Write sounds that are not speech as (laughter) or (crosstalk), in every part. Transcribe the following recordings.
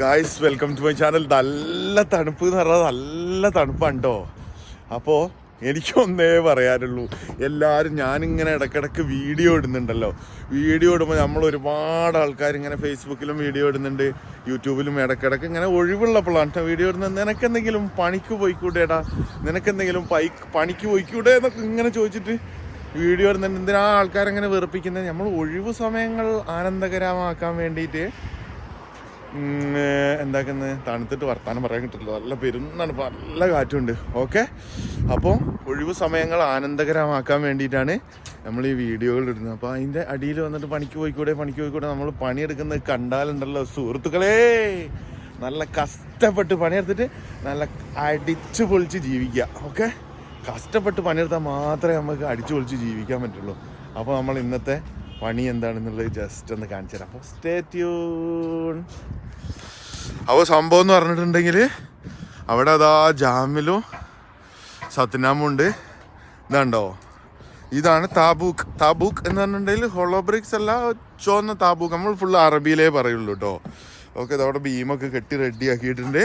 Guys welcome to my channel നല്ല തണുപ്പ് എന്ന് പറഞ്ഞാൽ നല്ല തണുപ്പാണ് കേട്ടോ അപ്പോൾ എനിക്കൊന്നേ പറയാനുള്ളൂ. എല്ലാവരും ഞാനിങ്ങനെ ഇടയ്ക്കിടയ്ക്ക് വീഡിയോ ഇടുന്നുണ്ടല്ലോ. വീഡിയോ ഇടുമ്പോൾ നമ്മൾ ഒരുപാട് ആൾക്കാർ ഇങ്ങനെ ഫേസ്ബുക്കിലും വീഡിയോ ഇടുന്നുണ്ട്. യൂട്യൂബിലും ഇടയ്ക്കിടയ്ക്ക് ഇങ്ങനെ ഒഴിവുള്ളപ്പോഴാണ് വീഡിയോ ഇടുന്നത്. നിനക്കെന്തെങ്കിലും പണിക്ക് പോയിക്കൂടേടാ? നിനക്കെന്തെങ്കിലും പൈ പണിക്ക് പോയിക്കൂടെ എന്നൊക്കെ ഇങ്ങനെ ചോദിച്ചിട്ട് വീഡിയോ ഇടുന്നുണ്ട്. എന്തിനാ ആൾക്കാരെങ്ങനെ വെറുപ്പിക്കുന്നത് നമ്മൾ ഒഴിവ് സമയങ്ങൾ ആനന്ദകരമാക്കാൻ വേണ്ടിയിട്ട് എന്താക്കുന്നത് തണുത്തിട്ട് വർത്താനം പറയാൻ കിട്ടില്ല നല്ല പെരുന്നാണ് നല്ല കാറ്റുണ്ട്. ഓക്കെ? അപ്പോൾ ഒഴിവ് സമയങ്ങൾ ആനന്ദകരമാക്കാൻ വേണ്ടിയിട്ടാണ് നമ്മൾ ഈ വീഡിയോകൾ ഇടുന്നത്. അപ്പോൾ അതിന്റെ അടിയിൽ വന്നിട്ട് പണിക്ക് പോയിക്കൂടെ പണിക്ക് പോയിക്കൂടെ നമ്മൾ പണിയെടുക്കുന്നത് കണ്ടാലുണ്ടല്ലോ സുഹൃത്തുക്കളെ. നല്ല കഷ്ടപ്പെട്ട് പണിയെടുത്തിട്ട് നല്ല അടിച്ചു പൊളിച്ച് ജീവിക്കുക. ഓക്കെ? കഷ്ടപ്പെട്ട് പണിയെടുത്താൽ മാത്രമേ നമുക്ക് അടിച്ചു പൊളിച്ച് ജീവിക്കാൻ പറ്റുള്ളൂ. അപ്പോൾ നമ്മൾ ഇന്നത്തെ പണി എന്താണെന്നുള്ളത് ജസ്റ്റ് ഒന്ന് കാണിച്ചു തരാം. അപ്പോൾ സ്റ്റേ ട്യൂൺ അപ്പോൾ സംഭവം എന്ന് പറഞ്ഞിട്ടുണ്ടെങ്കിൽ അവിടെ അതാ ജാമിലും സത്യനാമും ഉണ്ട്. ഇതാണ്ടോ? ഇതാണ് താബൂക്ക്. താബൂക്ക് എന്ന് പറഞ്ഞിട്ടുണ്ടെങ്കിൽ ഹോളോബ്രിക്സ് അല്ല ചോന്ന താബൂക്ക്. നമ്മൾ ഫുൾ അറബിയിലേ പറയുള്ളൂ കേട്ടോ ഓക്കെ ഇതവിടെ ഭീമൊക്കെ കെട്ടി റെഡിയാക്കിയിട്ടുണ്ട്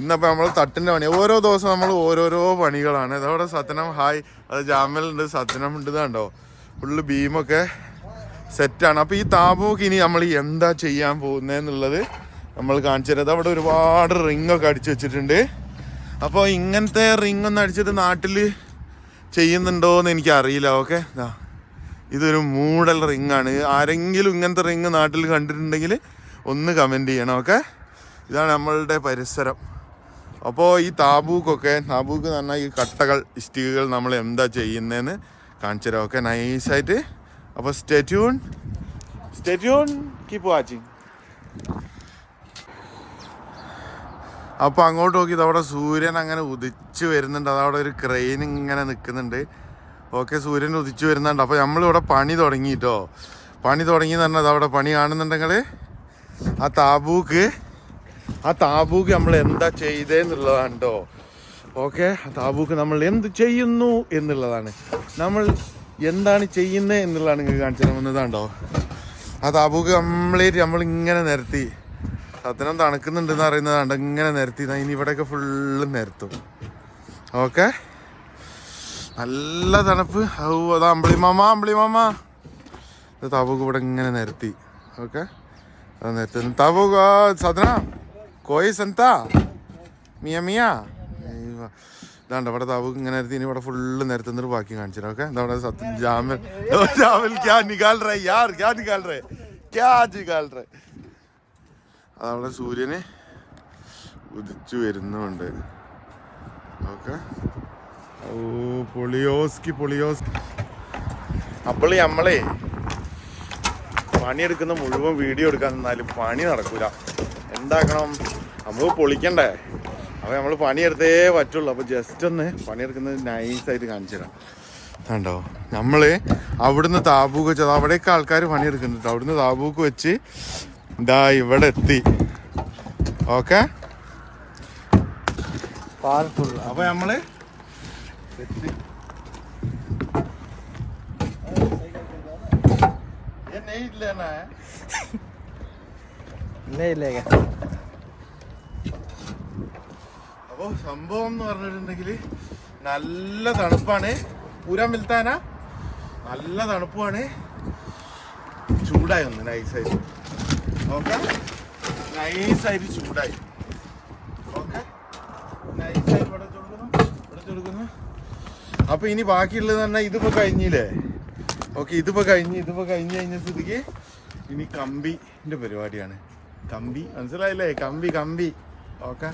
ഇന്നപ്പോൾ നമ്മൾ തട്ടിന്റെ പണി. ഓരോ ദിവസം നമ്മൾ ഓരോരോ പണികളാണ്. ഇതവിടെ സത്യനം ഹായ്. അത് ജാമലുണ്ട് സത്യനം ഉണ്ട് ഇതാണ്ടോ? ഫുള്ള് ബീമൊക്കെ സെറ്റാണ്. അപ്പോൾ ഈ താബൂക്ക് ഇനി നമ്മൾ എന്താ ചെയ്യാൻ പോകുന്നതെന്നുള്ളത് നമ്മൾ കാണിച്ചു അവിടെ ഒരുപാട് റിംഗ് ഒക്കെ അടിച്ചു വെച്ചിട്ടുണ്ട്. അപ്പോൾ ഇങ്ങനത്തെ റിംഗ് ഒന്ന് അടിച്ചിട്ട് നാട്ടിൽ ചെയ്യുന്നുണ്ടോ എന്ന് എനിക്ക് അറിയില്ല ഓക്കെ ഇതൊരു മൂടൽ റിംഗ് ആണ്. ആരെങ്കിലും ഇങ്ങനത്തെ റിംഗ് നാട്ടിൽ കണ്ടിട്ടുണ്ടെങ്കിൽ ഒന്ന് കമന്റ് ചെയ്യണം. ഓക്കെ? ഇതാണ് നമ്മളുടെ പരിസരം. അപ്പോൾ ഈ താബൂക്കൊക്കെ താബൂക്ക് എന്ന് പറഞ്ഞാൽ ഈ കട്ടകൾ ഇഷ്ടികകൾ നമ്മൾ എന്താ ചെയ്യുന്നതെന്ന് കാണിച്ചു തരാം. ഓക്കെ? നൈസായിട്ട് അപ്പോൾ stay tune stay tune keep watching അപ്പോൾ അങ്ങോട്ട് നോക്കി അവിടെ സൂര്യൻ അങ്ങനെ ഉദിച്ചു വരുന്നുണ്ട്. അതവിടെ ഒരു ക്രെയിൻ ഇങ്ങനെ നിൽക്കുന്നുണ്ട്. ഓക്കെ സൂര്യൻ ഉദിച്ചു വരുന്നുണ്ട്. അപ്പോൾ നമ്മളിവിടെ പണി തുടങ്ങിയിട്ടോ പണി തുടങ്ങി തന്നെ അതവിടെ അവിടെ പണി കാണുന്നുണ്ടെങ്കിൽ ആ താബൂക്ക് ആ താബൂക്ക് നമ്മൾ എന്താ ചെയ്തേന്നുള്ളതാണ് കേട്ടോ ഓക്കെ ആ താബൂക്ക് നമ്മൾ എന്ത് ചെയ്യുന്നു എന്നുള്ളതാണ്. നമ്മൾ എന്താണ് ചെയ്യുന്നത് എന്നുള്ളതാണ് നിങ്ങൾക്ക് കാണിച്ചു തരുന്നതാണ്ടോ ആ താബൂക്ക് കംപ്ലീറ്റ് നമ്മൾ ഇങ്ങനെ നിരത്തി. സത്തനം തണുക്കുന്നുണ്ടെന്ന് അറിയുന്നതാണ്ട് ഇങ്ങനെ നിരത്തി. ഇനി ഇവിടെയൊക്കെ ഫുള്ള് നിരത്തും. ഓക്കെ നല്ല തണുപ്പ്. ഔ അതാ അമ്പിളി മാമ അമ്പിളി മാമ. ഇത് തബുക്ക് ഇവിടെ ഇങ്ങനെ നിരത്തി. ഓക്കെ അത് നിരത്തി. താബൂക്ക്? സദന. കോയി സന്താ. മിയ മിയ. ഇതാണ്ട് ഇവിടെ താവ് ഇങ്ങനെ നിരത്തി ഇനി ഇവിടെ ഫുള്ള് നിരത്തുന്നൊരു ബാക്കി കാണിച്ചു ഓക്കെ ഇതവിടെ സത്യം ജാമൽ ജാമൽ ക്യാ നികാൽ റേ യാർ ക്യാ നികാൽ റേ ക്യാ നികാൽ റേ. അതവിടെ സൂര്യന് ഉദിച്ചു വരുന്നുണ്ട്. ഓക്കെ ഓ പൊളിയോസ്കി പൊളിയോസ്കി. അപ്പോൾ നമ്മളെ പണിയെടുക്കുന്ന മുഴുവൻ വീഡിയോ എടുക്കാൻ നിന്നാലും പണി നടക്കൂല. എന്താക്കണം? നമുക്ക് പൊളിക്കണ്ടേ? അപ്പൊ നമ്മൾ പണിയെടുത്തേ പറ്റുള്ളൂ. അപ്പൊ ജസ്റ്റ് ഒന്ന് പണിയെടുക്കുന്നത് നൈസായിട്ട് കാണിച്ചു തരാം. കണ്ടോ? നമ്മൾ അവിടുന്ന് താബൂക്ക് വെച്ചത് അവിടെയൊക്കെ ആൾക്കാർ പണിയെടുക്കുന്നുണ്ട് അവിടുന്ന് താബൂക്ക് വെച്ച് ഇതാ ഇവിടെ എത്തി. ഓക്കെ? അപ്പൊ അപ്പോൾ നമ്മൾ ഇല്ലേ ഇല്ലേ അപ്പോ സംഭവം എന്ന് പറഞ്ഞിട്ടുണ്ടെങ്കിൽ നല്ല തണുപ്പാണ്. പൂരാൻ വിൽത്താന? നല്ല തണുപ്പാണ് ചൂടായി ഒന്ന് നൈസായിട്ട് ഓക്കെ? നൈസായിട്ട് ചൂടായി. ഓക്കെ? അപ്പൊ അപ്പോൾ ഇനി ബാക്കിയുള്ളത് തന്നെ ഇതിപ്പോ കഴിഞ്ഞില്ലേ? ഓക്കെ ഇതിപ്പോ കഴിഞ്ഞ് ഇതിപ്പോ കഴിഞ്ഞ് കഴിഞ്ഞ സ്ഥിതിക്ക് ഇനി കമ്പിന്റെ പരിപാടിയാണ്. കമ്പി മനസ്സിലായില്ലേ? കമ്പി കമ്പി. ഓക്കെ?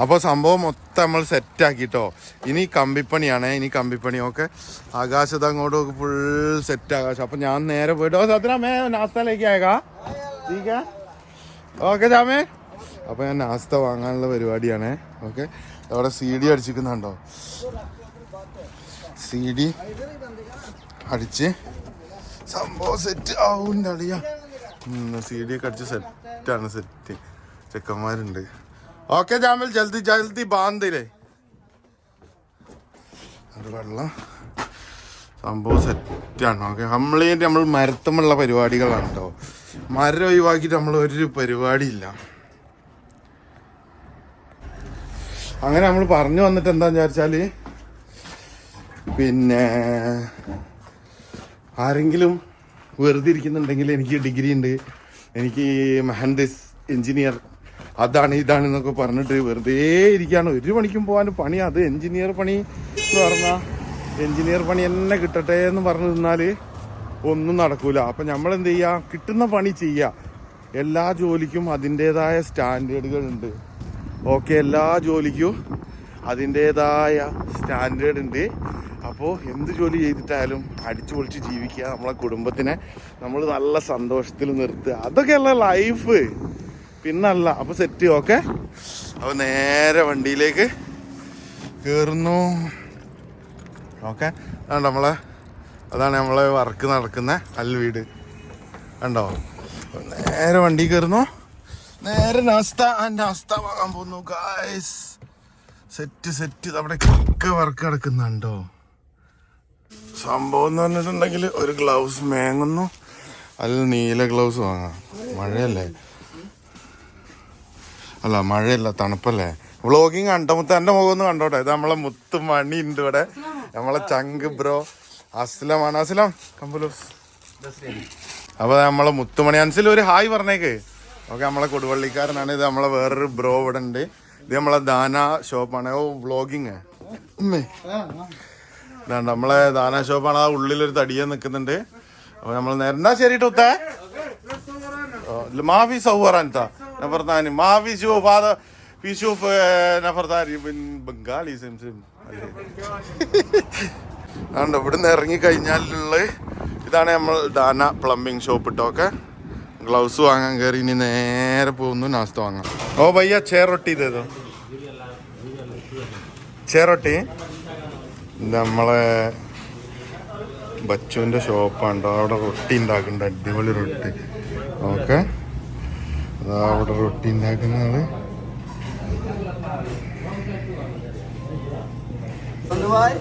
അപ്പോൾ സംഭവം മൊത്തം നമ്മൾ സെറ്റാക്കിട്ടോ ഇനി കമ്പിപ്പണിയാണ് ഇനി കമ്പിപ്പണിയൊക്കെ ആകാശത്ത് അങ്ങോട്ടും ഫുൾ സെറ്റ് ആകാശം. അപ്പം ഞാൻ നേരെ പോയിട്ട് ഓ സത്ന നാസ്തയിലേക്ക് ആയേക്കാ. ഓക്കെ ജാമേ അപ്പോൾ ഞാൻ നാസ്ത വാങ്ങാനുള്ള പരിപാടിയാണ് ഓക്കെ അവിടെ സി ഡി അടിച്ചിരിക്കുന്നുണ്ടോ? സി ഡി അടിച്ച് സംഭവം സെറ്റ് ആവും അളിയാ. സി ഡി ഒക്കെ അടിച്ച് സെറ്റാണ് സെറ്റ് ചെക്കന്മാരുണ്ട്. ഓക്കെ ജാമിൽ ജൽദി ജൽദി ബാന്തില്ലേ അത് വെള്ളം സംഭവം സെറ്റാണ് ഓക്കെ കംപ്ലീറ്റ് നമ്മൾ മരത്തമുള്ള പരിപാടികളാണ് കേട്ടോ മരം ഒഴിവാക്കിയിട്ട് നമ്മൾ ഒരു പരിപാടിയില്ല. അങ്ങനെ നമ്മൾ പറഞ്ഞു വന്നിട്ട് എന്താന്ന് വിചാരിച്ചാൽ പിന്നെ ആരെങ്കിലും വെറുതെ ഇരിക്കുന്നുണ്ടെങ്കിൽ എനിക്ക് ഡിഗ്രി ഉണ്ട്. എനിക്ക് മെഹന്ദിസ് എഞ്ചിനീയർ അതാണ് ഇതാണ് എന്നൊക്കെ പറഞ്ഞിട്ട് വെറുതെ ഇരിക്കുകയാണ്. ഒരു പണിക്കും പോകാൻ പണി അത് എഞ്ചിനീയർ പണി എന്ന് പറഞ്ഞാൽ എഞ്ചിനീയർ പണി തന്നെ കിട്ടട്ടെ എന്ന് പറഞ്ഞു നിന്നാൽ ഒന്നും നടക്കൂല. അപ്പം നമ്മൾ എന്ത് ചെയ്യുക കിട്ടുന്ന പണി ചെയ്യുക എല്ലാ ജോലിക്കും അതിന്റെതായ സ്റ്റാൻഡേർഡുകൾ ഉണ്ട് ഓക്കെ എല്ലാ ജോലിക്കും അതിന്റെതായ സ്റ്റാൻഡേർഡ് ഉണ്ട് അപ്പോൾ എന്ത് ജോലി ചെയ്തിട്ടായാലും അടിച്ചു പൊളിച്ച് ജീവിക്കുക നമ്മളെ കുടുംബത്തിനെ നമ്മൾ നല്ല സന്തോഷത്തിൽ നിർത്തുക. അതൊക്കെയല്ല ലൈഫ് പിന്നല്ല അപ്പോൾ സെറ്റ് ഓക്കെ അപ്പോൾ നേരെ വണ്ടിയിലേക്ക് കയറുന്നു ഓക്കെ അതാണ് നമ്മളെ അതാണ് നമ്മളെ വർക്ക് നടക്കുന്ന അൽവീട് കണ്ടോ? നേരെ വണ്ടി കയറുന്നു നേരെ നാസ്ത നാസ്ത വാങ്ങാൻ പോകുന്നു ഗായ്സ് സെറ്റ് സെറ്റ് അവിടെ ഒക്കെ വർക്ക് നടക്കുന്നുണ്ടോ? സംഭവം എന്ന് പറഞ്ഞിട്ടുണ്ടെങ്കിൽ ഒരു ഗ്ലൗസ് മേങ്ങുന്നു. അതിൽ നീല ഗ്ലൗസ് വാങ്ങാം. മഴയല്ലേ? അല്ല മഴയല്ല തണുപ്പല്ലേ? വ്ളോഗിങ് കണ്ടമുത്ത എന്റെ മുഖം ഒന്ന് കണ്ടോട്ടെ. ഇത് നമ്മളെ മുത്ത് മണി ഉണ്ട് ഇവിടെ. നമ്മളെ ചങ്ക് ബ്രോ. അസ്ലമാണ് അസ്ലം കമ്പലൂസ് അപ്പൊ നമ്മളെ മുത്തുമണി അൻസിൽ ഒരു ഹായ് പറഞ്ഞേക്ക്. ഓക്കെ നമ്മളെ കൊടുവള്ളിക്കാരനാണ്. ഇത് നമ്മളെ വേറൊരു ബ്രോ ഇവിടെ ഉണ്ട്. ഇത് നമ്മളെ ദാന ഷോപ്പാണ് ഓ വ്ളോഗിങ്. നമ്മളെ ദാന ഷോപ്പാണ് ആ ഉള്ളിലൊരു തടിയെ നിൽക്കുന്നുണ്ട് അപ്പൊ നമ്മൾ നേരെ എന്നാ ശരി ടൂത്തേ ما في صور انت نفر ثاني ما في شوف هذا في شوف آه، نفر ثاني من بنغالي سمسم അതുകൊണ്ട് ഇവിടുന്ന് ഇറങ്ങി കഴിഞ്ഞാലുള്ള ഇതാണ് നമ്മൾ ഡാന പ്ലംബിംഗ് ഷോപ്പ് ഇട്ടോക്കെ ഗ്ലൗസ് വാങ്ങാൻ കയറി ഇനി നേരെ പോകുന്നു നാസ്ത വാങ്ങാം ഓ ഭയ്യ ചേറൊട്ടി ഇതേതോ ചേറൊട്ടി നമ്മളെ ബച്ചുവിന്റെ ഷോപ്പാണ്ടോ? അവിടെ റൊട്ടി ഉണ്ടാക്കുന്നുണ്ട് അടിപൊളി റൊട്ടി. ഓക്കെ അതാ അവിടെ റൊട്ടി ഉണ്ടാക്കുന്നത്. ആൾ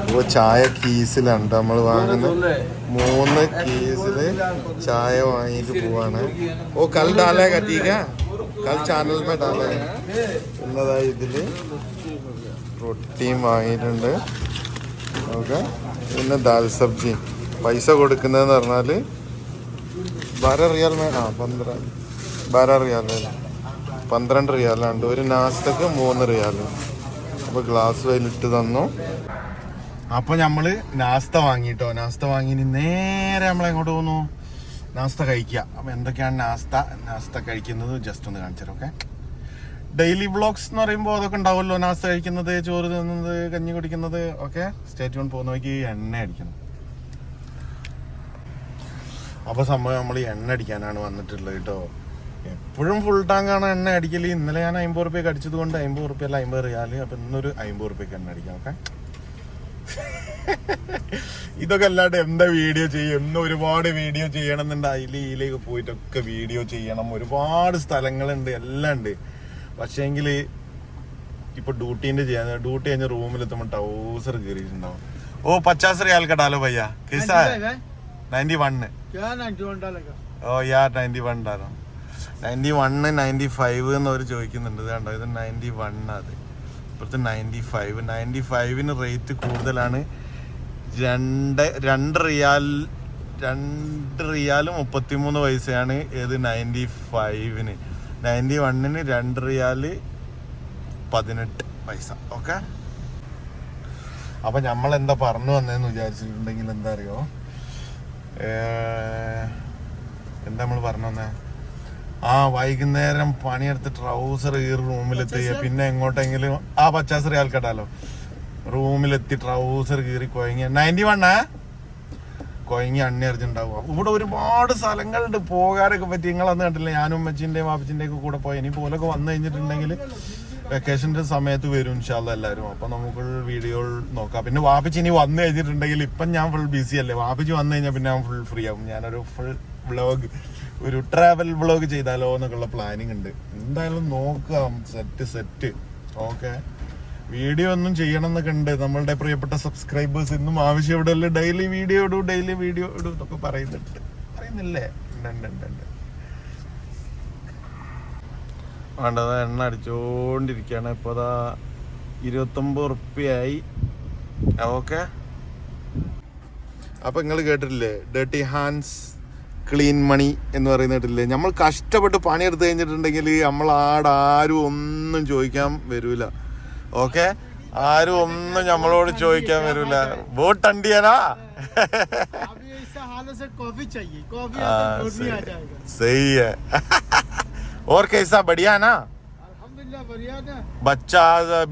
ഇപ്പോൾ ചായ കീസിലുണ്ട്. നമ്മൾ വാങ്ങുന്ന മൂന്ന് കീസിൽ ചായ വാങ്ങിയിട്ട് പോവാണ്. ഓ കൽ ഡാലേ കത്തീക്ക. കൽ ചാനൽ മേ ഡാലേ. എന്നതാ ഇതിൽ റൊട്ടിയും വാങ്ങിയിട്ടുണ്ട് ഓക്കെ. പിന്നെ ദാൽ സബ്ജി. പൈസ കൊടുക്കുന്നതെന്ന് പറഞ്ഞാൽ ബാര റിയാൽ മേ ആ പന്ത്രണ്ട്. ബാര റിയാൽ പന്ത്രണ്ട് റിയാലുണ്ട് ഒരു നാസ്തക്ക് മൂന്ന് റിയാൽ. അപ്പോൾ ഗ്ലാസ് വെയിലിട്ട് തന്നു. അപ്പോൾ നമ്മൾ നാസ്ത വാങ്ങിട്ടോ. നാസ്ത വാങ്ങി നേരെ നമ്മൾ എങ്ങോട്ട് പോകുന്നു നാസ്ത കഴിക്കുക അപ്പോൾ എന്തൊക്കെയാണ് നാസ്ത? നാസ്ത കഴിക്കുന്നത്? ജസ്റ്റ് ഒന്ന് കാണിച്ചു ഓക്കെ. ഡെയിലി വ്ലോഗ്സ് എന്ന് പറയുമ്പോൾ അതൊക്കെ ഉണ്ടാവുമല്ലോ. നാസ് കഴിക്കുന്നത് ചോറ് തിന്നുന്നത് കഞ്ഞി കുടിക്കുന്നത് ഓക്കെ സ്റ്റേറ്റ് കൊണ്ട് പോകുന്ന നോക്കി എണ്ണ അടിക്കണം. അപ്പൊ സംഭവം നമ്മൾ എണ്ണ അടിക്കാനാണ് വന്നിട്ടുള്ളത് കേട്ടോ. എപ്പോഴും ഫുൾ ടാങ്കാണ് എണ്ണ അടിക്കൽ. ഇന്നലെ ഞാൻ അമ്പത് റുപ്യക്ക് അടിച്ചത് കൊണ്ട് അമ്പത് റുപ്യ അല്ല അമ്പത് റിയാൽ. അപ്പൊ ഇന്നൊരു അമ്പത് റുപ്യക്ക് എണ്ണ അടിക്കാം ഓക്കെ? (laughs) ഇതൊക്കെ അല്ലാണ്ട് എന്താ വീഡിയോ ചെയ്യും? എന്ന് ഒരുപാട് വീഡിയോ ചെയ്യണം എന്നുണ്ട്. അതിൽ ഇതിലേക്ക് പോയിട്ടൊക്കെ വീഡിയോ ചെയ്യണം. ഒരുപാട് സ്ഥലങ്ങളുണ്ട് എല്ലാം ഉണ്ട്. പക്ഷേങ്കിൽ ഇപ്പൊ ഡ്യൂട്ടീന്റെ ചെയ്യാൻ ഡ്യൂട്ടി കഴിഞ്ഞ റൂമിലെത്തുമ്പോൾ ടൗസർ കയറിയിട്ടുണ്ടാവും ഓ പച്ചാസ് റിയാൽ കടാലോ ഭയ്യ കിസ നയൻറ്റി വണ്ണ് क्या नाइन्टी वन डालेगा ഓ യാ നയൻറ്റി വൺ ഉണ്ടായിരുന്നു നയൻറ്റി വണ്ണ് നയൻറ്റി ഫൈവ് എന്നവർ ചോദിക്കുന്നുണ്ട് ഇത് കണ്ടോ ഇത് നയൻറ്റി വൺ അത് ഇപ്പോഴത്തെ നയൻറ്റി ഫൈവ് നയൻറ്റി ഫൈവിന് റേറ്റ് കൂടുതലാണ് രണ്ട് രണ്ട് റിയാൽ രണ്ട് റിയാൽ മുപ്പത്തിമൂന്ന് പൈസയാണ് ഏത് നയൻറ്റി ഫൈവിന് നയന്റി വണ്ണിന് രണ്ട് റിയാൽ പതിനെട്ട് പൈസ ഓക്കെ? അപ്പം നമ്മൾ എന്താ പറഞ്ഞു വന്നതെന്ന് വിചാരിച്ചിട്ടുണ്ടെങ്കിൽ എന്താ അറിയോ? എന്താ നമ്മൾ പറഞ്ഞു വന്നേ? ആ വൈകുന്നേരം പണിയെടുത്ത് ട്രൗസർ ഈ റൂമിലെത്തി പിന്നെ എങ്ങോട്ടെങ്കിലും ആ പച്ചാസ് റിയാൽ കെട്ടാലോ റൂമിലെത്തി ട്രൗസർ കീറി കുഴങ്ങിയ നയന്റി വണ്ണേ? കൊയങ്ങി അണ്ണി അറിഞ്ഞിട്ടുണ്ടാവുക ഇവിടെ ഒരുപാട് സ്ഥലങ്ങളുണ്ട്. പോകാനൊക്കെ പറ്റി. നിങ്ങളന്ന് കണ്ടില്ല ഞാനും ഉമ്മച്ചിന്റെയും വാപ്പച്ചിന്റെയും ഒക്കെ കൂടെ പോയി. ഇനി പോലൊക്കെ വന്നു കഴിഞ്ഞിട്ടുണ്ടെങ്കിൽ വെക്കേഷന്റെ സമയത്ത് വരും ഇൻഷാല്ല എല്ലാവരും അപ്പൊ നമുക്ക് വീഡിയോ നോക്കാം. പിന്നെ വാപ്പച്ചി ഇനി വന്നു കഴിഞ്ഞിട്ടുണ്ടെങ്കിൽ ഇപ്പം ഞാൻ ഫുൾ ബിസി അല്ലേ? വാപ്പച്ചി വന്നു കഴിഞ്ഞാൽ പിന്നെ ഞാൻ ഫുൾ ഫ്രീ ആവും. ഞാനൊരു ഫുൾ വ്ളോഗ് ഒരു ട്രാവൽ വ്ളോഗ് ചെയ്താലോ എന്നൊക്കെയുള്ള പ്ലാനിങ് ഉണ്ട്. എന്തായാലും നോക്കാം. സെറ്റ് സെറ്റ് ഓക്കെ വീഡിയോ ഒന്നും ചെയ്യണം എന്നൊക്കെ ഉണ്ട് നമ്മളുടെ പ്രിയപ്പെട്ട സബ്സ്ക്രൈബേഴ്സ് ഇന്നും ആവശ്യം ഇവിടെ അല്ലേ? ഡെയിലി വീഡിയോ ഇടൂ ഡെയിലി വീഡിയോ ഇടൂ എന്നൊക്കെ പറയുന്നുണ്ട്. പറയുന്നില്ലേ? വേണ്ടത് എണ്ണ അടിച്ചോണ്ടിരിക്കുകയാണ് ഇപ്പോൾ അതാ ഇരുപത്തൊമ്പത് ഉറുപ്പ്യായി. ഓക്കെ. അപ്പൊ നിങ്ങൾ കേട്ടിട്ടില്ലേ? ഡേർട്ടി ഹാൻഡ്സ് ക്ലീൻ മണി എന്ന് പറയുന്ന കേട്ടില്ലേ നമ്മൾ കഷ്ടപ്പെട്ട് പണിയെടുത്ത് കഴിഞ്ഞിട്ടുണ്ടെങ്കിൽ നമ്മൾ ആടാരും ഒന്നും ചോദിക്കാൻ വരൂല. ഓക്കെ ആരും ഒന്നും നമ്മളോട് ചോദിക്കാൻ വരൂല വോട്ട് അണ്ടിയാനാ अभी ऐसा हाल है सर कॉफी चाहिए कॉफी हाँ, आता दूध नहीं आ सही। जाएगा सही है और कैसा बढ़िया ना अल्हम्दुलिल्लाह बढ़िया ना बच्चा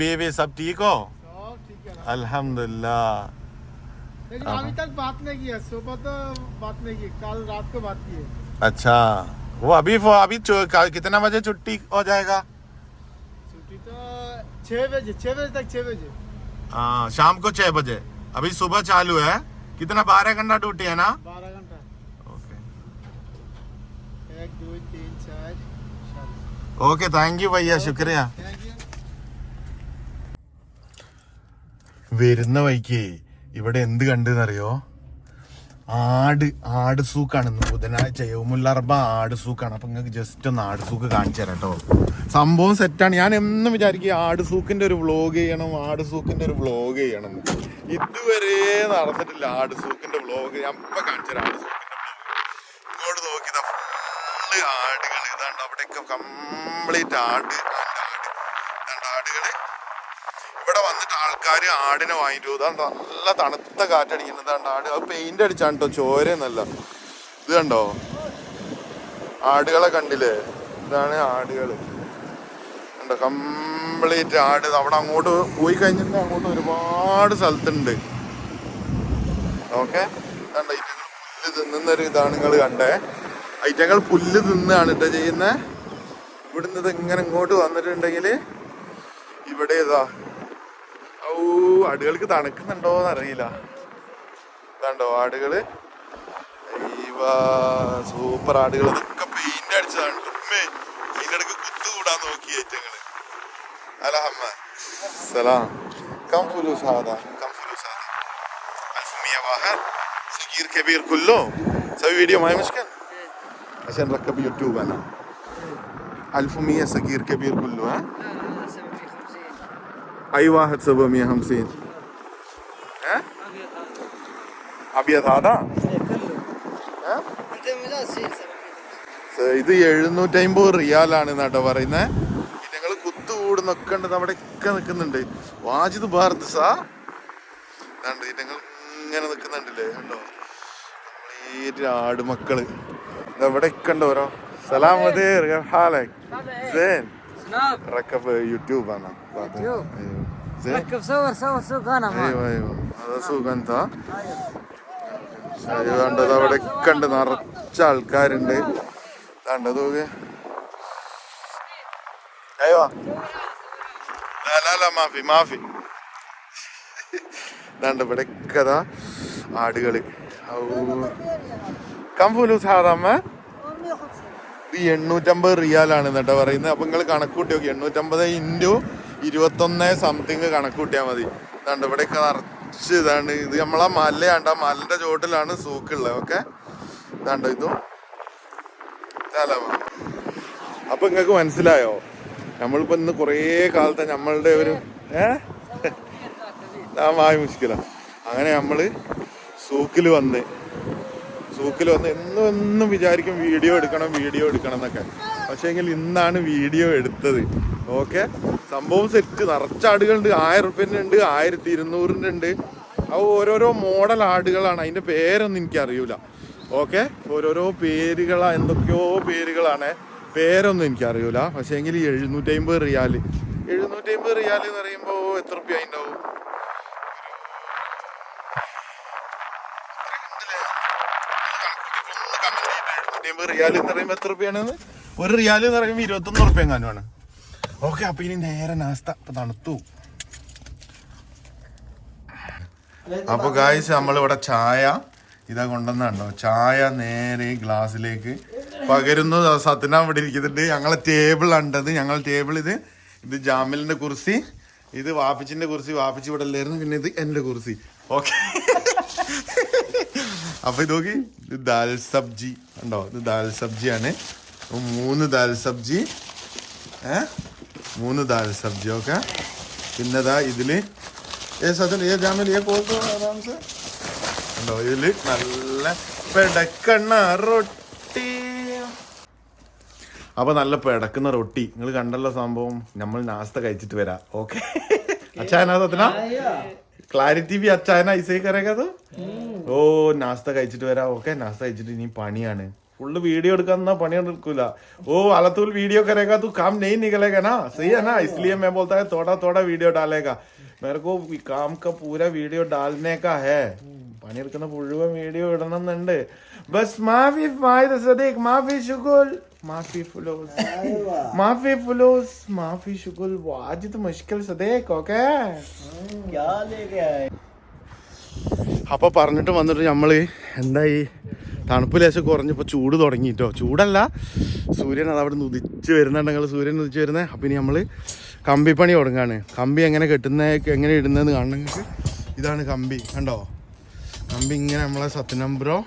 बीवी सब ठीक हो सब ठीक है ना अल्हम्दुलिल्लाह लेकिन अभी तक बात नहीं किया सुबह तो बात नहीं की कल रात को बात की है अच्छा वो अभी वो अभी चो- का- कितना बजे छुट्टी हो जाएगा छुट्टी तो छह बजे छह बजे तक छह बजे हाँ शाम को छह बजे अभी सुबह चालू है कितना बारह घंटा ड्यूटी है ना बारह घंटा ओके एक दो तीन चार ओके थैंक यू भैया शुक्रिया थैंक यू വരുന്ന വഴിക്ക് ഇവിടെ എന്ത് കണ്ടെന്നറിയോ ആട് ആട് സൂക്കാണ്. ബുധനാഴ്ച യൗമുല്ലർബ ആട് സൂക്കാണ്. അപ്പൊ നിങ്ങൾക്ക് ജസ്റ്റ് ഒന്ന് ആട് സൂക്ക് കാണിച്ചു തരാം കേട്ടോ സംഭവം സെറ്റാണ് ഞാൻ എന്നും വിചാരിക്കും ആട് സൂക്കിന്റെ ഒരു വ്ളോഗ് ചെയ്യണം ആട് സൂക്കിന്റെ ഒരു വ്ളോഗ് ചെയ്യണം ഇതുവരെ നടന്നിട്ടില്ല ആട് സൂക്കിന്റെ വ്ളോഗ് ഞാൻ ഇപ്പൊ കാണിച്ചു തരാം ആട് സൂക്കിന്റെ ഇങ്ങോട്ട് നോക്കിയതാ ഫുള്ള് ആടുകൾ ഇതാണ്ട് അവിടെയൊക്കെ കംപ്ലീറ്റ് ആട് ആട് ആട് ഇതാണ്ട് ആടുകൾ ഇവിടെ വന്നിട്ട് ആൾക്കാർ ആടിനെ വാങ്ങിട്ട് ഇതാണ്ട് നല്ല തണുത്ത കാറ്റടിക്കുന്നത് ഇതാണ്ട് ആട് അത് പെയിന്റ് അടിച്ചാണ് കേട്ടോ ചോരന്നല്ല ഇത് കണ്ടോ? ആടുകളെ കണ്ടില്ലേ? ഇതാണ് ആടുകൾ കണ്ടോ? കംപ്ലീറ്റ് ആട്. അവിടെ അങ്ങോട്ട് പോയി കഴിഞ്ഞിട്ട് അങ്ങോട്ട് ഒരുപാട് സ്ഥലത്തുണ്ട്. ഓക്കെ കണ്ടോ? പുല്ല് തിന്നുന്നൊരു ഇതാണ് നിങ്ങൾ കണ്ടേ. ഐറ്റങ്ങൾ പുല്ല് തിന്നാണ് കേട്ടോ ചെയ്യുന്നത് ഇവിടുന്ന് ഇത് ഇങ്ങനെ ഇങ്ങോട്ട് വന്നിട്ടുണ്ടെങ്കിൽ ഇവിടെ ഇതാ ഔ ആടുകൾക്ക് തണുക്കുന്നുണ്ടോന്ന് അറിയില്ല ഇതാണ്ടോ ആടുകള് സൂപ്പർ ആടുകൾ ഇതൊക്കെ പെയിന്റ് അടിച്ചതാണ് ഉമ്മേ അതിന്റെ ഇടയ്ക്ക് കുത്തുകൂടാൻ നോക്കി ഏറ്റങ്ങള് അലഹമ്മ സലാം كم فلوس هذا؟ كم فلوس هذا؟ 1100 واحد صغير كبير كله سوي فيديو ما هي مشكلة عشان نركب يوتيوب انا 1100 صغير كبير كله ها اي واحد 750 ها ابيض هذا ها ഇത് എഴുന്നൂറ്റമ്പത് റിയാലാണ് എന്നാട്ടോ പറയുന്നത് ഞങ്ങൾ കുത്തുകൂടുന്നൊക്കെ ഉണ്ട് അവിടെ ഒക്കെ നിൽക്കുന്നുണ്ട് വാജിദ് ഭാരത് സാ ഇതാണ്ട് ഞങ്ങൾ ഇങ്ങനെ നിൽക്കുന്നുണ്ടല്ലേ കണ്ടോ കംപ്ലീറ്റ് ആടുമക്കള് ഇവിടെ ഒക്കെ ഉണ്ട് ഓരോ സലാം മദീർ ഹാലക് زين ركب يوتيوب انا بعدين يوتيوب؟ ايوه زين ركب صور صور سوق انا ما ايوه ايوه هذا سوق انت അയ്യോ കണ്ടത് അവിടെ ഒക്കെ ഉണ്ട് നിറച്ച ആൾക്കാരുണ്ട് കണ്ടത് നോക്ക് അയ്യോ لا لا لا മാഫി മാഫി ദാണ്ട് ഇവിടെ ഒക്കെ ദാ ആടുകള് ഔ കംഫുലൂസ് ഹാറാമ ഇത് എണ്ണൂറ്റമ്പത് റിയാലാണ് എന്നിട്ട് പറയുന്നത്. അപ്പൊ നിങ്ങൾ കണക്കൂട്ടി നോക്കി. എണ്ണൂറ്റമ്പത് ഇന്റു ഇരുപത്തൊന്ന് സംതിങ് കണക്ക് കൂട്ടിയാൽ മതി. ഇതാണ്ട് ഇവിടെ കറച്ച് ഇതാണ്. ഇത് നമ്മളാ മലയാണ്ട് ആ മലന്റെ ചുവട്ടിലാണ് സൂക്കുള്ളത് ഓക്കെ? ഇതാണ്ട് ഇതും. അപ്പൊ നിങ്ങക്ക് മനസ്സിലായോ? നമ്മളിപ്പോ ഇന്ന് കുറേ കാലത്തെ നമ്മളുടെ ഒരു ഏഹ് ആ (laughs) വായ മുഷ്കില അങ്ങനെ നമ്മൾ സൂക്കിൽ വന്ന് സൂക്കിൽ വന്ന് എന്നും എന്നും വിചാരിക്കും വീഡിയോ എടുക്കണം വീഡിയോ എടുക്കണം എന്നൊക്കെ. പക്ഷേ എങ്കിൽ ഇന്നാണ് വീഡിയോ എടുത്തത്. ഓക്കെ? സംഭവം സെറ്റ് നിറച്ച ആടുകളുണ്ട്. ആയിരം റുപ്യന്റെ ഉണ്ട് ആയിരത്തി ഇരുന്നൂറിന്റെ ഉണ്ട്. അത് ഓരോരോ മോഡൽ ആടുകളാണ്. അതിന്റെ പേരൊന്നും എനിക്കറിയില്ല ഓക്കെ? ഓരോരോ പേരുകളാ എന്തൊക്കെയോ പേരുകളാണ്. പേരൊന്നും എനിക്കറിയില്ല അറിയൂല പക്ഷേ എങ്കിൽ എഴുന്നൂറ്റി അമ്പത് റിയാൽ എഴുന്നൂറ്റി അമ്പത് റിയാൽ എന്ന് പറയുമ്പോൾ എത്ര റുപ്യ ഉണ്ടാവും ഒരു റിയാൽ എന്ന് പറയുമ്പോൾ ഇരുപത്തൊന്ന് റുപ്യ എങ്ങാനുമാണ് ഓക്കെ അപ്പൊ ഇനി നേരെ നാസ്ത. അപ്പൊ തണുത്തു. അപ്പൊ ഗായ്സ് നമ്മളിവിടെ ചായ ഇതാ കൊണ്ടുവന്നുണ്ടോ ചായ നേരെ ഗ്ലാസ്സിലേക്ക് പകരുന്നു. സത്യന ഇവിടെ ഇരിക്കുന്നുണ്ട്. ഞങ്ങളെ ടേബിൾ ഉണ്ടത്. ഞങ്ങൾ ടേബിൾ ഇത് ഇത് ജാമിലിന്റെ കുർസി ഇത് വാപ്പിച്ചിന്റെ കുറിച്ച് വാപ്പിച്ച് ഇവിടെ അല്ലായിരുന്നു. പിന്നെ ഇത് എന്റെ കുറിച്ച് ഓക്കെ. (laughs) അപ്പൊ ഇത് നോക്കി ഇത് ദാൽ സബ്ജി ഉണ്ടോ? ഇത് ദാൽ സബ്ജിയാണ്. മൂന്ന് ദാൽ സബ്ജി. ഏ? മൂന്ന് ദാൽ സബ്ജി ഓക്കെ. പിന്നെതാ ഇതിൽ ഏ സജൻ ഏ ജാമിൽ ഏ ആരാംസെ ഉണ്ടോ? ഇതിൽ നല്ല പെടക്കണ്ണ റൊട്ടി. അപ്പൊ നല്ല പെടക്കുന്ന റൊട്ടി. നിങ്ങൾ കണ്ടല്ലോ സംഭവം. നമ്മൾ നാസ്ത കഴിച്ചിട്ട് വരാം. ഓക്കെ. അച്ഛനാ സത്തന ക്ലാരിറ്റി ബി അച്ഛാന ഐസേ കരേക്കത് ഓ നാസ്ത കഴിച്ചിട്ട് വരാം ഓക്കെ നാസ്ത കഴിച്ചിട്ട് ഇനി പണിയാണ് ഫുള്ള് വീഡിയോ എടുക്കാൻ പണി എടുക്കൂല ഓ അലത്തൂൽ വീഡിയോ करेगा तू काम नहीं निकलेगा ना सही है ना इसलिए मैं बोलता है थोड़ा थोड़ा वीडियो डालेगा मेरे को काम का पूरा वीडियो डालने का है പണിയെടുക്കുന്ന മുഴുവൻ വീഡിയോ ഇടണം എന്നുണ്ട് ബസ് മാഫി ഫായിദ സദീഖ് മാഫി ഷുഗുൽ മാഫി ഫുലൂസ് മാഫി ഫുലൂസ് മാഫി ഷുഗുൽ വാജിദ് മുഷ്കിൽ സദീഖ് ഓക്കേ क्या लेके आए അപ്പൊ പറഞ്ഞിട്ട് വന്നിട്ട് നമ്മള് എന്തായി തണുപ്പ് ലേശം കുറഞ്ഞപ്പോ ചൂട് തുടങ്ങിട്ടോ ചൂടല്ല സൂര്യൻ അത് അവിടെ നിന്ന് ഉദിച്ച് വരുന്നുണ്ടെങ്കിൽ സൂര്യൻ ഉദിച്ച് വരുന്നത് അപ്പൊ ഇനി നമ്മള് കമ്പിപ്പണി തുടങ്ങാണ് കമ്പി എങ്ങനെ കെട്ടുന്ന എങ്ങനെ ഇടുന്നതെന്ന് കാണണമെങ്കിൽ ഇതാണ് കമ്പി കണ്ടോ കമ്പി ഇങ്ങനെ നമ്മളെ സത്യനംബ്രോ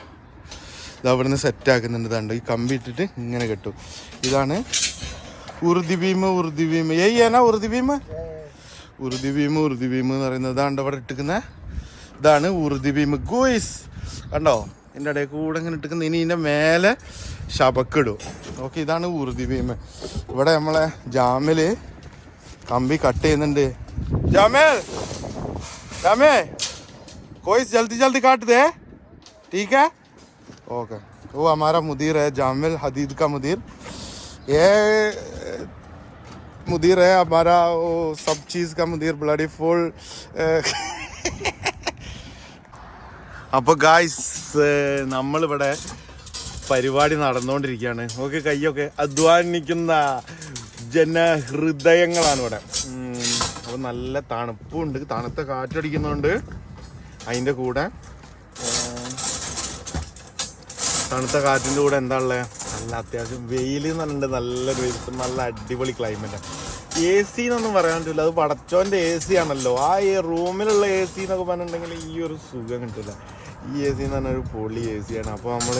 ഇത് അവിടുന്ന് സെറ്റ് ആക്കുന്നുണ്ട് ഇതാണ്ട് ഈ കമ്പി ഇട്ടിട്ട് ഇങ്ങനെ കെട്ടും ഇതാണ് ഉറുദി ഭീമ ഉറുദി ഭീമ ഏയ് ഏനാ ഉറുദി ഭീമ ഉറുദി ഭീമ ഉറുദി ഭീമ എന്ന് പറയുന്നത് ഇതാണ്ട് അവിടെ ഇട്ടിക്കുന്ന ഇതാണ് ഉറുദി ഭീമ ഗോയ്സ് കണ്ടോ എൻ്റെ ഇടയിൽ കൂടെ ഇങ്ങനെ ഇട്ടിക്കുന്ന ഇനി ഇതിൻ്റെ മേലെ ശബക്കിടും ഓക്കെ ഇതാണ് ഉറുദി ഭീമ ഇവിടെ നമ്മളെ ജാമില് കമ്പി കട്ട് ചെയ്യുന്നുണ്ട് ജാമേൽ ജാമേ कोई जल्दी जल्दी काट दे ठीक है ओके वो हमारा मुदीर है जामिल हदीद का मुदीर ये मुदीर है हमारा वो सब चीज़ का मुदीर ब्लडी फुल അപ്പോൾ ഗായ്സ് നമ്മളിവിടെ പരിപാടി നടന്നുകൊണ്ടിരിക്കുകയാണ് ഓക്കെ കയ്യൊക്കെ അധ്വാനിക്കുന്ന ജനഹൃദയങ്ങളാണ് ഇവിടെ അപ്പോൾ നല്ല തണുപ്പുണ്ട് തണുത്ത കാറ്റടിക്കുന്നുണ്ട് അതിൻ്റെ കൂടെ തണുത്ത കാറ്റിന്റെ കൂടെ എന്താ ഉള്ളത് നല്ല അത്യാവശ്യം വെയിൽ എന്ന് പറഞ്ഞിട്ട് നല്ല വെയിൽ നല്ല അടിപൊളി ക്ലൈമറ്റ് എ സി എന്നൊന്നും പറയാൻ പറ്റില്ല അത് പടച്ചോന്റെ എ സി ആണല്ലോ. ആ ഈ റൂമിലുള്ള എ സി എന്നൊക്കെ പറഞ്ഞിട്ടുണ്ടെങ്കിൽ ഈ ഒരു സുഖം കിട്ടില്ല ഈ എ സി എന്ന് പറഞ്ഞ ഒരു പൊളി എ ആണ്. അപ്പോൾ നമ്മൾ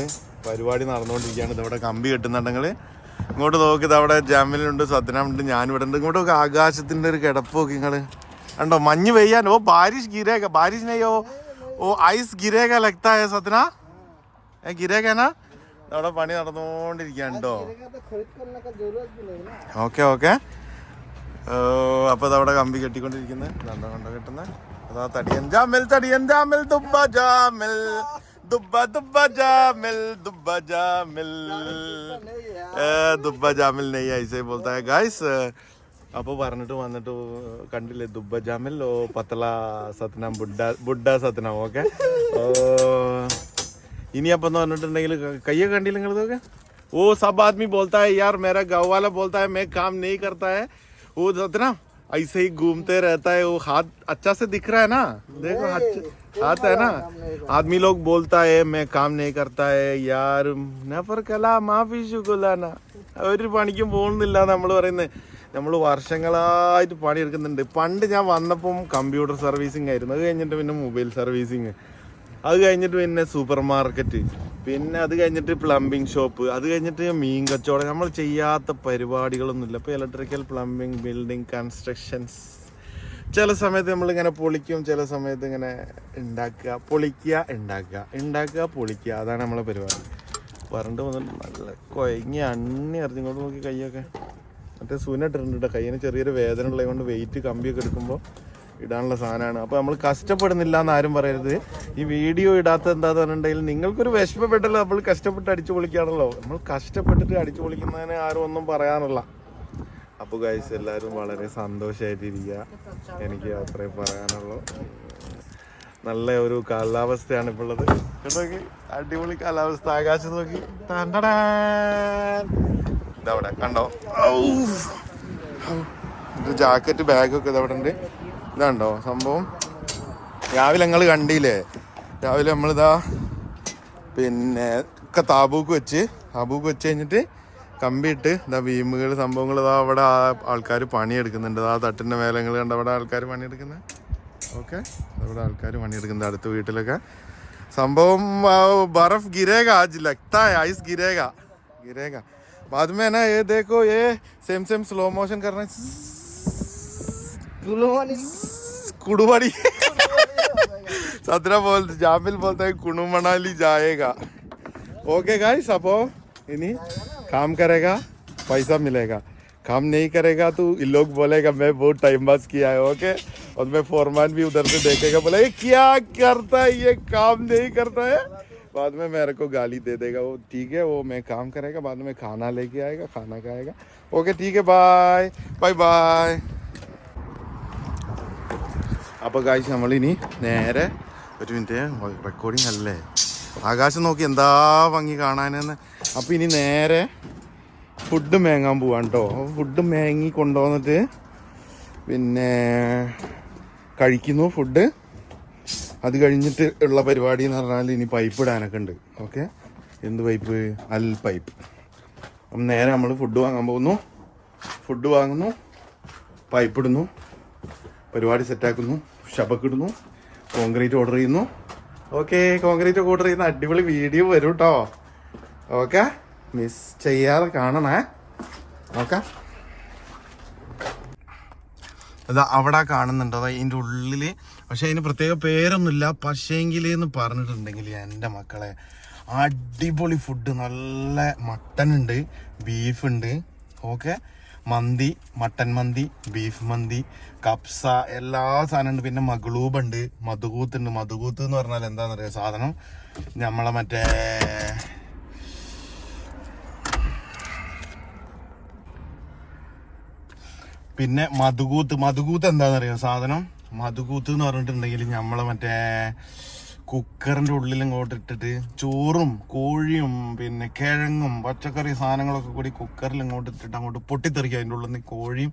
പരിപാടി നടന്നുകൊണ്ടിരിക്കുകയാണ്. ഇതവിടെ കമ്പി കെട്ടുന്നുണ്ടെങ്കിൽ ഇങ്ങോട്ട് നോക്കി. ഇത് അവിടെ ജാമ്യലുണ്ട് സത്യനാമുണ്ട് ഞാനിവിടെ ഉണ്ട്. ഇങ്ങോട്ട് ആകാശത്തിന്റെ ഒരു കിടപ്പ് നോക്കി നിങ്ങൾ കണ്ടോ? മഞ്ഞ് പെയ്യാൻ. ഓ ബാരിഷ് ഗിരേക ബാരിഷ് നെയ്യോ ഓ ഐസ് ഗിരേക ലഗ്താ സത്യന. ഏ ഗിരേഖന അവിടെ പണി നടന്നുകൊണ്ടിരിക്കണ്ടോ ഓക്കെ ഓക്കെ. അപ്പൊ അതവിടെ കമ്പി കെട്ടിക്കൊണ്ടിരിക്കുന്നത് നല്ല കൊണ്ട കെട്ടുന്നത് അതാ തടിയൻ ജാമിൽ തടിയൻ ജാമിൽ ദുബ ജാമിൽ. ദുബ ദുബ ജാമിൽ ദുബ ജാമിൽ. ദുബ ജാമിൽ നെയ്യ ഐസ പോലത്തെ ഗായ്സ് അപ്പൊ പറഞ്ഞിട്ട് വന്നിട്ട് കണ്ടില്ലേ ദുബ ജാമിൽ ഓ പത്തല സത്നം ബുഡ ബുഡ സത്നം ഓക്കെ. ഓ ഇനി അപ്പം എന്ന് പറഞ്ഞിട്ടുണ്ടെങ്കിൽ കയ്യൊക്കെ കണ്ടില്ല നിങ്ങളിതൊക്കെ वो सब आदमी बोलता है यार मेरा गाँव वाला बोलता है मैं काम नहीं करता है वो सतना ऐसे ही घूमते रहता है वो हाथ अच्छा से दिख रहा है ना देखो हाथ हाथ है ना आदमी लोग बोलता है मैं काम नहीं करता है यार നഫർ കലാ മാഫി ശുഗുലാന ഒരു പണിക്കും പോകുന്നില്ല നമ്മൾ പറയുന്നത് നമ്മൾ വർഷങ്ങളായിട്ട് പണിയെടുക്കുന്നുണ്ട് പണ്ട് ഞാൻ വന്നപ്പം കമ്പ്യൂട്ടർ സർവീസിങ് ആയിരുന്നു അത് കഴിഞ്ഞിട്ട് പിന്നെ മൊബൈൽ സർവീസിങ് അത് കഴിഞ്ഞിട്ട് പിന്നെ സൂപ്പർ മാർക്കറ്റ് പിന്നെ അത് കഴിഞ്ഞിട്ട് പ്ലംബിംഗ് ഷോപ്പ് അത് കഴിഞ്ഞിട്ട് മീൻ കച്ചവടം. നമ്മൾ ചെയ്യാത്ത പരിപാടികളൊന്നുമില്ല. ഇപ്പോൾ ഇലക്ട്രിക്കൽ പ്ലംബിംഗ് ബിൽഡിംഗ് കൺസ്ട്രക്ഷൻസ് ചില സമയത്ത് നമ്മളിങ്ങനെ പൊളിക്കും ചില സമയത്ത് ഇങ്ങനെ ഉണ്ടാക്കുക പൊളിക്കുക ഉണ്ടാക്കുക ഉണ്ടാക്കുക പൊളിക്കുക. അതാണ് നമ്മളെ പരിപാടി. വരണ്ട് വന്നിട്ട് നല്ല കൊയങ്ങി അണ്ണി അറിഞ്ഞിങ്ങോട്ട് നോക്കി കൈയൊക്കെ മറ്റേ കേട്ടോ. കയ്യിന് ചെറിയൊരു വേദന ഉള്ളത് കൊണ്ട് വെയിറ്റ് കമ്പിയൊക്കെ എടുക്കുമ്പോൾ ഇടാനുള്ള സാധനമാണ്. അപ്പോൾ നമ്മൾ കഷ്ടപ്പെടുന്നില്ല എന്ന് ആരും പറയരുത്. ഈ വീഡിയോ ഇടാത്ത എന്താന്ന് പറഞ്ഞിട്ടുണ്ടെങ്കിൽ നിങ്ങൾക്കൊരു വിഷമപ്പെട്ടല്ലോ നമ്മൾ കഷ്ടപ്പെട്ട് അടിച്ചു പൊളിക്കുകയാണല്ലോ. നമ്മൾ കഷ്ടപ്പെട്ടിട്ട് അടിച്ചു പൊളിക്കുന്നതിന് ആരും ഒന്നും പറയാറില്ല അപ്പോൾ ഗൈസ് എല്ലാവരും വളരെ സന്തോഷമായിട്ടിരിക്കുക എനിക്ക് അത്രേ പറയാനുള്ളൂ. നല്ല ഒരു കാലാവസ്ഥയാണ് ഇപ്പോൾ ഉള്ളത്. നോക്കി അടിപൊളി കാലാവസ്ഥ. ആകാശം നോക്കി. ഇതവിടെ കണ്ടോ. ജാക്കറ്റ് ബാഗൊക്കെ ഇതവിടെ ഉണ്ട്. ഇതാണ്ടോ സംഭവം? രാവിലെ ഞങ്ങൾ കണ്ടില്ലേ? രാവിലെ നമ്മളിതാ പിന്നെ ഒക്കെ താബൂക്ക് വെച്ച് താബൂക്ക് വെച്ച് കഴിഞ്ഞിട്ട് കമ്പിയിട്ട് ഇതാ ഭീമുകൾ സംഭവങ്ങൾ ഇതാ അവിടെ ആൾക്കാർ പണിയെടുക്കുന്നുണ്ട്. ആ തട്ടിന്റെ മേലങ്ങൾ കണ്ട അവിടെ ആൾക്കാർ പണിയെടുക്കുന്നത് ഓക്കെ. അവിടെ ആൾക്കാർ പണിയെടുക്കുന്നത് അടുത്ത വീട്ടിലൊക്കെ. സംഭവം ബർഫ് ഗിരേഖ ആജ് ലഗ്താ ഐസ് ഗിരേഖ ഗിരേഖ बाद में ना ये देखो ये सेम सेम स्लो मोशन करना कुड़ुवाड़ी सतरा बोलते जामिल बोलता है कुणु मनाली जाएगा। ओके गाइस अपो इन्हीं काम करेगा, पैसा मिलेगा। काम नहीं करेगा तो इन लोग बोलेगा, मैं बहुत टाइम पास किया है ओके और मैं फॉरमैन भी उधर से देखेगा, बोला, ये क्या करता है? ये काम नहीं करता है? बाद में मेरे को गाली दे देगा, वो ठीक है, वो मैं काम करेगा, बाद में खाना लेके आएगा, खाना खाएगा। ओके ठीक है बाय बाय बाय അപ്പോൾ കാഴ്ച നമ്മളിനി നേരെ ഒരു മിനിറ്റ് റെക്കോർഡിങ് അല്ലേ? ആകാശം നോക്കി എന്താ ഭംഗി കാണാനെന്ന്. അപ്പോൾ ഇനി നേരെ ഫുഡ് മേങ്ങാൻ പോവാണ് കേട്ടോ ഫുഡ് മേങ്ങി കൊണ്ടുവന്നിട്ട് പിന്നെ കഴിക്കുന്നു ഫുഡ് അത് കഴിഞ്ഞിട്ട് ഉള്ള പരിപാടി എന്ന് പറഞ്ഞാൽ ഇനി പൈപ്പ് ഇടാനൊക്കെ ഉണ്ട്. ഓക്കെ എന്ത് പൈപ്പ് അൽ പൈപ്പ് നേരെ നമ്മൾ ഫുഡ് വാങ്ങാൻ പോകുന്നു. ഫുഡ് വാങ്ങുന്നു. പൈപ്പ് ഇടുന്നു. പരിപാടി സെറ്റാക്കുന്നു. ഷബക്കിടുന്നു കോൺക്രീറ്റ് ഓർഡർ ചെയ്യുന്നു. ഓക്കെ കോൺക്രീറ്റ് ഓർഡർ ചെയ്യുന്ന അടിപൊളി വീഡിയോ വരും കേട്ടോ ഓക്കെ മിസ് ചെയ്യാതെ കാണണേ. ഓക്കെ. അതാ അവിടെ കാണുന്നുണ്ട്. അതാ ഇതിന്റെ ഉള്ളിൽ പക്ഷെ അതിന് പ്രത്യേക പേരൊന്നുമില്ല. പക്ഷേങ്കിൽ എന്ന് പറഞ്ഞിട്ടുണ്ടെങ്കിൽ എന്റെ മക്കളെ അടിപൊളി ഫുഡ് നല്ല മട്ടൻ ഉണ്ട് ബീഫ് ഉണ്ട്. ഓക്കെ മന്തി മട്ടൻ മന്തി ബീഫ് മന്തി കപ്സ എല്ലാ സാധനം ഉണ്ട്. പിന്നെ മകളൂബ് ഉണ്ട് മധുകൂത്ത് എന്ന് പറഞ്ഞാൽ എന്താണെന്നറിയാം സാധനം? നമ്മളെ മറ്റേ പിന്നെ മധുകൂത്ത്. മധുകൂത്ത് എന്താണെന്നറിയോ സാധനം? മധുകൂത്ത് എന്ന് പറഞ്ഞിട്ടുണ്ടെങ്കിൽ നമ്മളെ മറ്റേ കുക്കറിന്റെ ഉള്ളിൽ ഇങ്ങോട്ട് ഇട്ടിട്ട് ചോറും കോഴിയും പിന്നെ കിഴങ്ങും പച്ചക്കറി സാധനങ്ങളൊക്കെ കൂടി കുക്കറിൽ ഇങ്ങോട്ട് ഇട്ടിട്ട് അങ്ങോട്ട് പൊട്ടിത്തെറിക്കുക അതിന്റെ ഉള്ളിൽ നിന്ന് കോഴിയും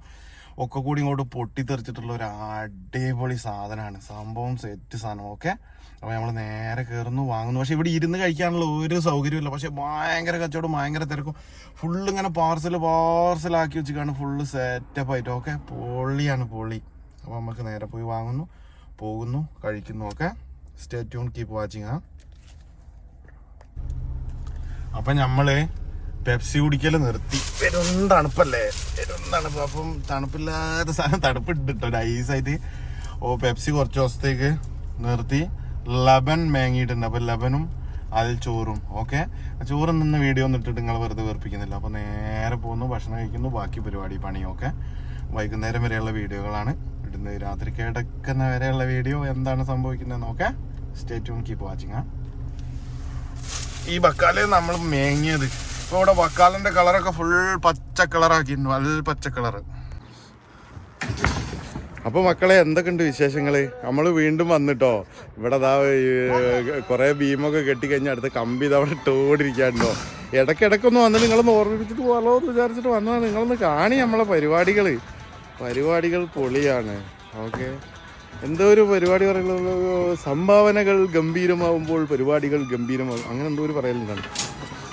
ഒക്കെ കൂടി ഇങ്ങോട്ട് പൊട്ടിത്തെറിച്ചിട്ടുള്ള ഒരു അടിപൊളി സാധനമാണ്. സംഭവം സെറ്റ് സാധനം ഓക്കെ അപ്പോൾ നമ്മൾ നേരെ കയറുന്നു വാങ്ങുന്നു. പക്ഷെ ഇവിടെ ഇരുന്ന് കഴിക്കാനുള്ള ഒരു സൗകര്യമില്ല പക്ഷെ ഭയങ്കര കച്ചവടം ഭയങ്കര തിരക്കും. ഫുള്ള് ഇങ്ങനെ പാർസൽ പാർസലാക്കി വെച്ചിട്ടാണ് ഫുള്ള് സെറ്റപ്പ് ആയിട്ട് ഓക്കെ പൊള്ളിയാണ് പൊള്ളി അപ്പോൾ നമുക്ക് നേരെ പോയി വാങ്ങുന്നു പോകുന്നു കഴിക്കുന്നു okay stay tune keep watching ആ. അപ്പം നമ്മൾ പെപ്സി കുടിക്കൽ നിർത്തി. പെരും തണുപ്പല്ലേ? പെരും തണുപ്പ്. അപ്പം തണുപ്പില്ലാത്ത സാധനം തണുപ്പ് ഇട്ടിട്ടോ ഒരു ഐസായിട്ട് ഓ പെപ്സി കുറച്ച് ദിവസത്തേക്ക് നിർത്തി. ലബൻ മേങ്ങിയിട്ടുണ്ട്. അപ്പം ലബനും അതിൽ ചോറും. ഓക്കെ? ചോറ് നിന്ന് വീഡിയോ ഒന്നും ഇട്ടിട്ട് നിങ്ങൾ വെറുതെ വെറുപ്പിക്കുന്നില്ല. അപ്പോൾ നേരെ പോകുന്നു ഭക്ഷണം കഴിക്കുന്നു. ബാക്കി പരിപാടി പണി ഓക്കെ? വൈകുന്നേരം വരെയുള്ള വീഡിയോകളാണ് ഇടുന്നത്. രാത്രി കിടക്കുന്ന വരെയുള്ള വീഡിയോ എന്താണ് സംഭവിക്കുന്നത് ഓക്കെ? സ്റ്റേറ്റ് കീപ്പ് വാച്ചിങ് ആ. ഈ ബക്കാൽ നമ്മൾ മേങ്ങിയത് ഇപ്പൊ ഇവിടെ വക്കാലന്റെ കളറൊക്കെ ഫുൾ പച്ച കളറാക്കിയിട്ടുണ്ട് നല്ല പച്ച കളറ്. അപ്പൊ മക്കളെ എന്തൊക്കെയുണ്ട് വിശേഷങ്ങൾ? നമ്മൾ വീണ്ടും വന്നിട്ടോ? ഇവിടെ ദാ കൊറേ ഭീമൊക്കെ കെട്ടിക്കഴിഞ്ഞാൽ അടുത്ത കമ്പി ഇതവിടെ ഇട്ടുകൊണ്ടിരിക്കാണ്ടോ ഇടയ്ക്കിടയ്ക്കൊന്ന് വന്നിട്ട് നിങ്ങളൊന്ന് ഓർമ്മിപ്പിച്ചിട്ട് പോകാലോ എന്ന് വിചാരിച്ചിട്ട് വന്നതാണ് നിങ്ങളൊന്ന് കാണി നമ്മളെ പരിപാടികൾ പരിപാടികൾ പൊളിയാണ്. ഓക്കെ. എന്തോ ഒരു പരിപാടി പറയുന്നത്? സംഭാവനകൾ ഗംഭീരമാവുമ്പോൾ പരിപാടികൾ ഗംഭീരമാകും അങ്ങനെ എന്തോ ഒരു പറയലുണ്ടാണ്.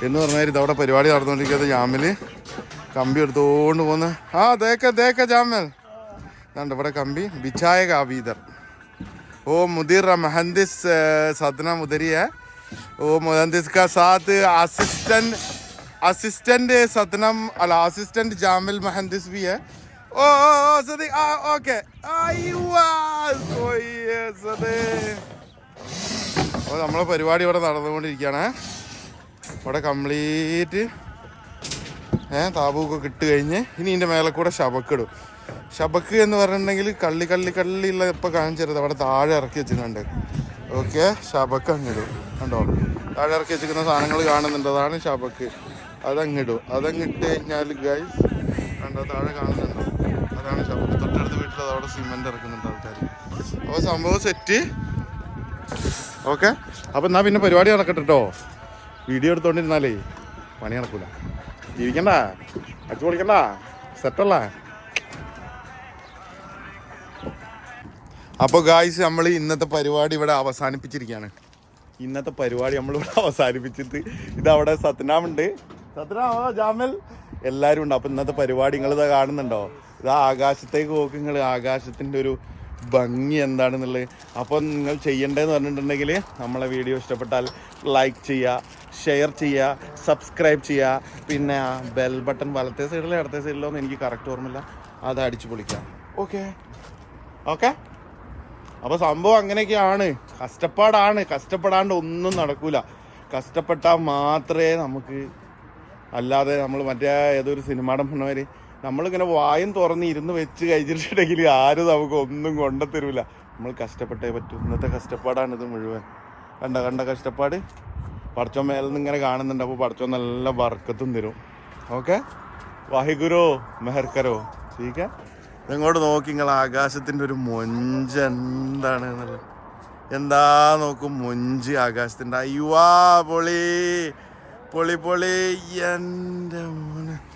എന്ന് പറഞ്ഞാൽ ഇതവിടെ അവിടെ പരിപാടി നടന്നുകൊണ്ടിരിക്കുന്നത് ജാമിൽ കമ്പി എടുത്തുകൊണ്ട് പോകുന്ന ആ തേക്ക തേക്ക ജാമൽ. ഇതാണ്ട് ഇവിടെ കമ്പി. വിചായ കാവീതർ ഓ മുദീർ മഹന്തിസ് സദ്ന മുദരിയ. ഓ മുഹന്തിസ് കാ സാത്ത് അസിസ്റ്റന്റ് അസിസ്റ്റന്റ് സത്നം അല്ല അസിസ്റ്റന്റ് ജാമിൽ മഹന്തിസ് ബി ഓ ഓ ഓ സതി ആ ഓക്കെ. നമ്മളെ പരിപാടി ഇവിടെ നടന്നുകൊണ്ടിരിക്കുകയാണ്. ഇവിടെ കംപ്ലീറ്റ് ഏ താപൂക്കൊക്കെ ഇട്ട് കഴിഞ്ഞ് ഇനി ഇതിന്റെ മേലെ കൂടെ ശബക്കിടും ശബക്ക് എന്ന് പറഞ്ഞിട്ടുണ്ടെങ്കിൽ കള്ളി കള്ളി കള്ളി ഉള്ള ഇപ്പോൾ കാണിച്ചിരുത്. അവിടെ താഴെ ഇറക്കി വെച്ചിട്ടുണ്ട്. ഓക്കെ ശബക്ക് അങ്ങിടും കണ്ടോ? താഴെ ഇറക്കി വെച്ചിരിക്കുന്ന സാധനങ്ങൾ കാണുന്നുണ്ട്. അതാണ് ശബക്ക്. അതങ്ങിടും അതങ്ങിട്ട് കഴിഞ്ഞാൽ ഗൈസ് കണ്ടോ? താഴെ കാണുന്നുണ്ടോ? അതാണ് ശബക്ക്. തൊട്ടടുത്ത വീട്ടിൽ അവിടെ സിമെന്റ് ഇറക്കുന്നുണ്ട് ആൾക്കാർ അപ്പോൾ സംഭവം സെറ്റ് ഓക്കെ. അപ്പം എന്നാൽ പിന്നെ പരിപാടി നടക്കട്ടെ കേട്ടോ വീഡിയോ എടുത്തോണ്ടിരുന്നാലേ പണി നടക്കൂല. ജീവിക്കണ്ട അടിച്ചു പൊളിക്കണ്ട സെറ്റല്ല അപ്പോൾ ഗായ്സ് നമ്മൾ ഇന്നത്തെ പരിപാടി ഇവിടെ അവസാനിപ്പിച്ചിരിക്കുകയാണ്. ഇന്നത്തെ പരിപാടി നമ്മൾ ഇവിടെ അവസാനിപ്പിച്ചിട്ട് ഇത് അവിടെ സത്നാമുണ്ട് സത്നാമോ ജാമൽ എല്ലാവരും ഉണ്ട്. അപ്പം ഇന്നത്തെ പരിപാടി നിങ്ങൾ ഇതാ കാണുന്നുണ്ടോ? ഇതാ ആകാശത്തേക്ക് നോക്ക് നിങ്ങൾ ആകാശത്തിന്റെ ഒരു ഭംഗി എന്താണെന്നുള്ളത്. അപ്പോൾ നിങ്ങൾ ചെയ്യേണ്ടതെന്ന് പറഞ്ഞിട്ടുണ്ടെങ്കിൽ നമ്മളെ വീഡിയോ ഇഷ്ടപ്പെട്ടാൽ ലൈക്ക് ചെയ്യുക. ഷെയർ ചെയ്യുക സബ്സ്ക്രൈബ് ചെയ്യുക. പിന്നെ ആ ബെൽ ബട്ടൺ വലത്തെ സൈഡിലോ ഇടത്തെ സൈഡിലോ എന്ന് എനിക്ക് കറക്റ്റ് ഓർമ്മയില്ല. അത് അടിച്ചു പൊളിക്കാം. ഓക്കെ ഓക്കെ അപ്പോൾ സംഭവം അങ്ങനെയൊക്കെയാണ്. കഷ്ടപ്പാടാണ്. കഷ്ടപ്പെടാണ്ട് ഒന്നും നടക്കൂല. കഷ്ടപ്പെട്ടാൽ മാത്രമേ നമുക്ക് അല്ലാതെ നമ്മൾ മറ്റേ ഏതൊരു സിനിമയുടെ മുന്നവര് നമ്മളിങ്ങനെ വായും തുറന്ന് ഇരുന്ന് വെച്ച് കഴിച്ചിട്ടുണ്ടെങ്കിൽ ആരും നമുക്ക് ഒന്നും കൊണ്ടത്തരില്ല നമ്മൾ കഷ്ടപ്പെട്ടേ പറ്റൂ. ഇന്നത്തെ കഷ്ടപ്പാടാണിത് മുഴുവൻ. കണ്ട? കണ്ട കഷ്ടപ്പാട്? പടച്ചോൻ മേലെ നിന്ന് ഇങ്ങനെ കാണുന്നുണ്ട്. അപ്പോൾ പടച്ചോൻ നല്ല വർക്കത്തും തരും. ഓക്കെ? വാഹിഗുരോ മെഹർക്കരോ? ശരിക്ക? ഇങ്ങോട്ട് നോക്കി നിങ്ങൾ ആകാശത്തിന്റെ ഒരു മൊഞ്ച് എന്താണ് എന്നുള്ളത്. എന്താ നോക്കും മൊഞ്ച് ആകാശത്തിന്റെ. അയ്യുവാ പൊളി. പൊളി പൊളി. എന്റെ മോനെ.